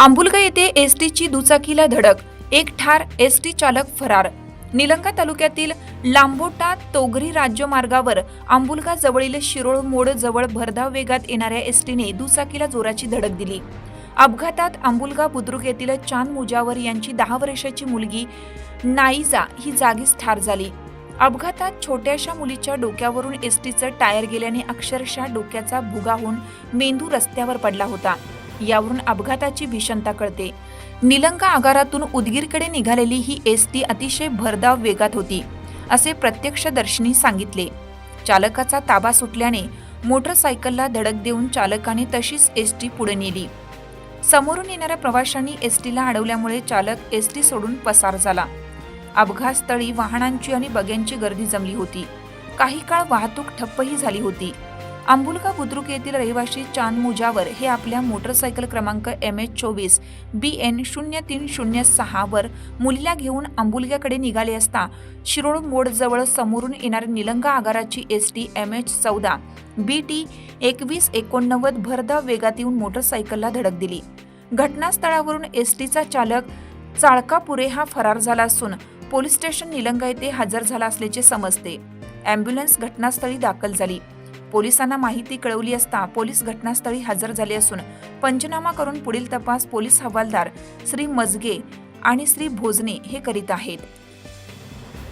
आंबुलगा येथे एस टीची दुचाकीला धडक. एक ठार एस टी चालक फरार. निलंगा तालुक्यातील लांबोटा तोगरी राज्यमार्गावर आंबुलगा जवळील शिरोळ मोड जवळ भरधाव वेगात येणाऱ्या एस टीने दुचाकीला जोराची धडक दिली. अपघातात आंबुलगा बुद्रुक येथील चांद मुजावर यांची दहा वर्षाची मुलगी नाईजा ही जागीच ठार झाली. अपघातात छोट्याशा मुलीच्या डोक्यावरून एस टीचं टायर गेल्याने अक्षरशः डोक्याचा भुगा होऊन मेंदू रस्त्यावर पडला होता. यावरून अपघाताची भीषणता कळते. निलंगा आगारातून उदगीरकडे निघालेली ही एस टी अतिशय भरधाव वेगात होती असे प्रत्यक्षदर्शनी सांगितले. चालकाचा ताबा सुटल्याने मोटरसायकलला धडक देऊन चालकाने तशीच एस टी पुढे नेली. समोरून येणाऱ्या प्रवाशांनी एस टीला अडवल्यामुळे चालक एस टी सोडून पसार झाला. अपघातस्थळी वाहनांची आणि बग्यांची गर्दी जमली होती. काही काळ वाहतूक ठप्पही झाली होती. आंबुलका बुद्रुक येथील रहिवासी चांद मुजावर हे आपल्या मोटरसायकल क्रमांक एम एच चोवीस बी एन शून्य तीन शून्य सहावर मुलीला घेऊन आंबुलग्याकडे निघाले असता शिरोळ मोडजवळ समोरून येणारी निलंगा आगाराची एस टी एम एच चौदा बी टी एकवीस एकोणनव्वद भरधाव वेगात येऊन मोटरसायकलला धडक दिली. घटनास्थळावरून एस टीचा चालक चाळकापुरे हा फरार झाला असून पोलीस स्टेशन निलंगा येथे हजर झाला असल्याचे समजते. ॲम्ब्युलन्स घटनास्थळी दाखल झाली. पोलिसांना माहिती कळवली असता पोलीस घटनास्थळी हजर झाले असून पंचनामा करून पुढील तपास पोलीस हवालदार श्री मजगे आणि श्री भोजने हे करीत आहेत.